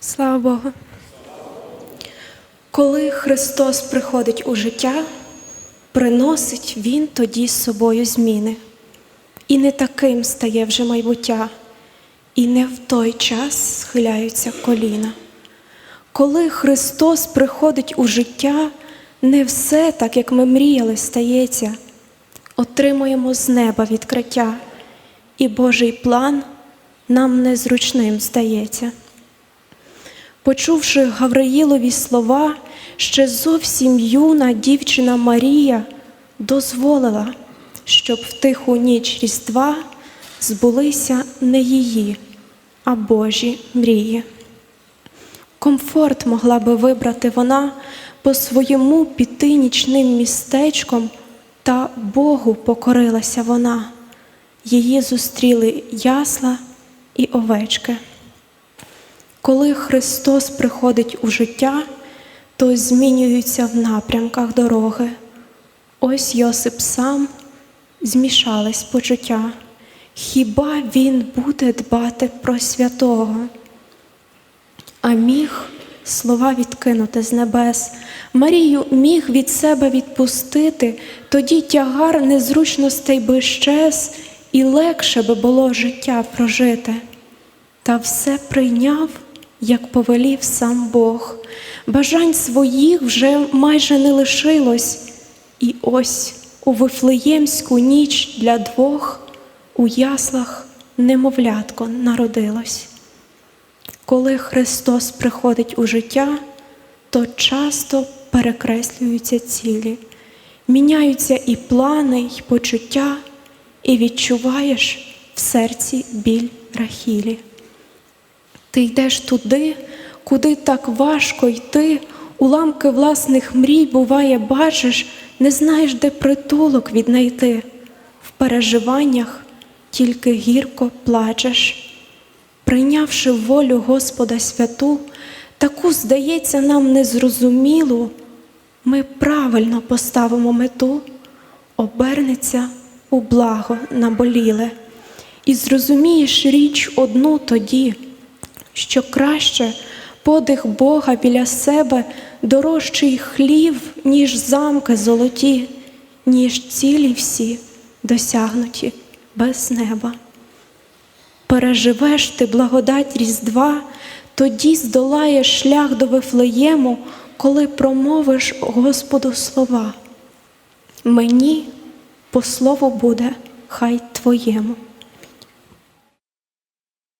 Слава Богу. Коли Христос приходить у життя, приносить Він тоді з собою зміни. І не таким стає вже майбуття, і не в той час схиляються коліна. Коли Христос приходить у життя, не все так, як ми мріяли, стається. Отримуємо з неба відкриття, і Божий план нам незручним здається. Почувши Гавриїлові слова, ще зовсім юна дівчина Марія дозволила, щоб в тиху ніч Різдва збулися не її, а Божі мрії. Комфорт могла би вибрати вона по своєму піти нічним містечком, та Богу покорилася вона. Її зустріли ясла і овечки. Коли Христос приходить у життя, то змінюються в напрямках дороги. Ось Йосип сам змішались почуття. Хіба він буде дбати про святого? А міг слова відкинути з небес, Марію міг від себе відпустити, тоді тягар незручностей би щез, і легше би було життя прожити. Та все прийняв, як повелів сам Бог. Бажань своїх вже майже не лишилось, і ось у Вифлеємську ніч для двох у яслах немовлятко народилось. Коли Христос приходить у життя, то часто перекреслюються цілі, міняються і плани, і почуття, і відчуваєш в серці біль Рахілі. Ти йдеш туди, куди так важко йти, уламки власних мрій, буває, бачиш, не знаєш, де притулок віднайти. В переживаннях тільки гірко плачеш. Прийнявши волю Господа святу, таку, здається, нам незрозумілу, ми правильно поставимо мету, обернеться у благо наболіле, і зрозумієш річ одну тоді, що краще подих Бога біля себе дорожчий хлів, ніж замки золоті, ніж цілі всі досягнуті без неба. Переживеш ти благодать Різдва, тоді здолаєш шлях до Вифлеєму, коли промовиш Господу слова. Мені по слову буде, хай твоєму.